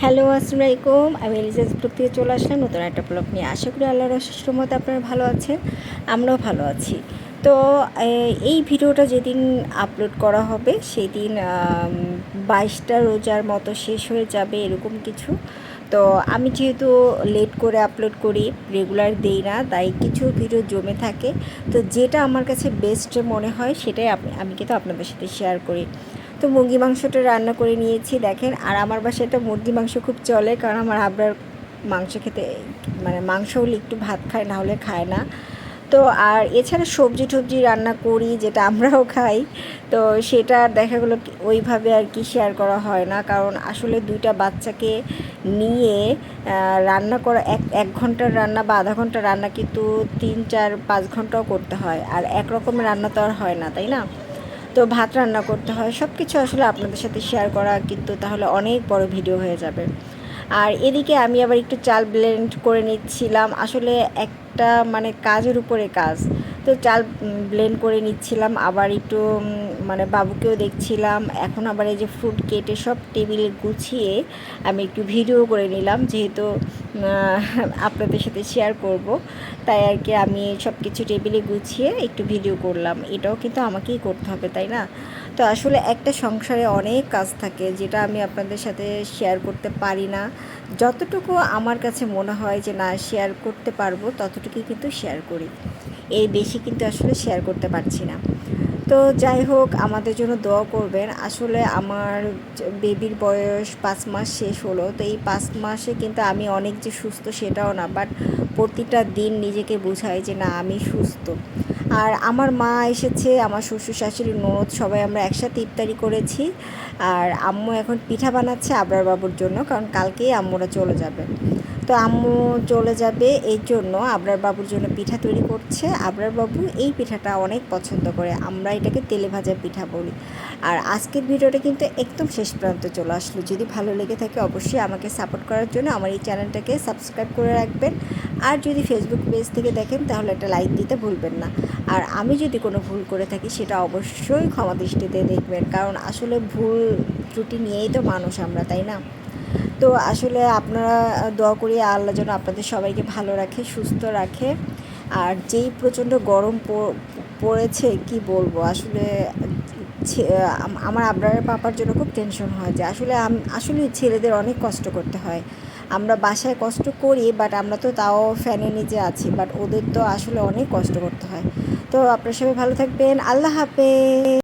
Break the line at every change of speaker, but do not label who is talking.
Hello, আসসালামু আলাইকুম। আমি এলিজাস ব্লগ থেকে চলে আসলাম, নতুন একটা ব্লগ নিয়ে। আশা করি আল্লাহর অশেষ মতো আপনারা ভালো আছেন, আমরাও ভালো আছি। তো এই ভিডিওটা যেদিন আপলোড করা হবে সেই দিন বাইশটা রোজার মতো শেষ হয়ে যাবে এরকম কিছু। তো, আমি যেহেতু লেট করে আপলোড করি রেগুলার দেই না, তাই কিছু ভিডিও জমে থাকে। তো, যেটা আমার কাছে বেস্ট মনে হয়, সেটাই আমি কিন্তু আপনাদের সাথে শেয়ার করি। তো মুরগি মাংসটা রান্না করে নিয়েছি, দেখেন। আর আমার বাসায় তো মুরগি মাংস খুব চলে, কারণ আমার আবরার মাংস খেতে মানে মাংস হলে একটু ভাত খায়, না হলে খায় না। তো আর এছাড়া সবজি টবজি রান্না করি, যেটা আমরাও খাই। তো সেটা দেখা গেলো ওইভাবে আর কি শেয়ার করা হয় না, কারণ আসলে দুইটা বাচ্চাকে নিয়ে রান্না করা, এক এক ঘণ্টার রান্না বা আধা ঘণ্টার রান্না কিন্তু তিন, চার, পাঁচ ঘন্টাও করতে হয়। আর এক রকমের রান্না তো আর হয় না, তাই না? তো ভাত রান্না করতে হয়। সব কিছু আসলে আপনাদের সাথে শেয়ার করা কিন্তু তাহলে অনেক বড় ভিডিও হয়ে যাবে। আর এদিকে আমি আবার একটু চাল ব্লেন্ড করে নিচ্ছিলাম। আসলে একটা মানে কাজের উপরে কাজ। তো চাল ব্লেন্ড করে নিচ্ছিলাম। আবার একটু মানে বাবুকেও দেখছিলাম। এখন আবার এই যে ফ্রুট কেটে সব টেবিলে গুছিয়ে আমি একটু ভিডিও করে নিলাম। যেহেতু আপনাদের সাথে শেয়ার করব। তাই আর কি আমি সব কিছু টেবিলে গুছিয়ে একটু ভিডিও করলাম। এটাও কিন্তু আমাকেই করতে হবে, তাই না? তো আসলে একটা সংসারে অনেক কাজ থাকে যেটা আমি আপনাদের সাথে শেয়ার করতে পারি না। যতটুকু আমার কাছে মনে হয় যে না শেয়ার করতে পারব, ততটুকুই কিন্তু শেয়ার করি। এই বেশি কিন্তু আসলে শেয়ার করতে পারছি না। তো যাই হোক, আমাদের জন্য দোয়া করবেন। আসলে আমার বেবির বয়স পাঁচ মাস শেষ হলো, তো এই পাঁচ মাসে কিন্তু আমি অনেক যে সুস্থ সেটাও না বাট প্রতিটা দিন নিজেকে বোঝাই যে না, আমি সুস্থ। আর আমার মা এসেছে, আমার শ্বশুর শাশুড়ি, ননদ সবাই আমরা একসাথে ইফতারি করেছি। আর আম্মু এখন পিঠা বানাচ্ছে আবরার বাবুর জন্য, কারণ কালকেই আম্মুরা চলে যাবে। তো আম্মু চলে যাবে এই জন্য আবরার বাবুর জন্য পিঠা তৈরি করছে। আবরার বাবু এই পিঠাটা অনেক পছন্দ করে, আমরা এটাকে তেলে ভাজা পিঠা বলি। আর আজকের ভিডিওটা কিন্তু একদম শেষ প্রান্তে চলে আসলো। যদি ভালো লেগে থাকে অবশ্যই আমাকে সাপোর্ট করার জন্য আমার এই চ্যানেলটাকে সাবস্ক্রাইব করে রাখবেন। আর যদি ফেসবুক পেজ থেকে দেখেন তাহলে একটা লাইক দিতে ভুলবেন না। আর আমি যদি কোনো ভুল করে থাকি সেটা অবশ্যই ক্ষমা দৃষ্টিতে দেখবেন। কারণ আসলে ভুল ত্রুটি নিয়েই তো মানুষ আমরা, তাই না? তো আসলে আপনারা দোয়া করি আল্লাহ যেন আপনাদের সবাইকে ভালো রাখে, সুস্থ রাখে। আর যেই প্রচণ্ড গরম পড়েছে, কি বলব? আসলে আমার আবরারের পাপার জন্য খুব টেনশন হয় যে আসলে আসলে ছেলেদের অনেক কষ্ট করতে হয়। আমরা বাসায় কষ্ট করি বাট আমরা তো তাও ফ্যানের নিচে আছি বাট ওদের তো আসলে অনেক কষ্ট করতে হয়। তো আপনার সবাই ভালো থাকবেন। আল্লাহ হাফেজ।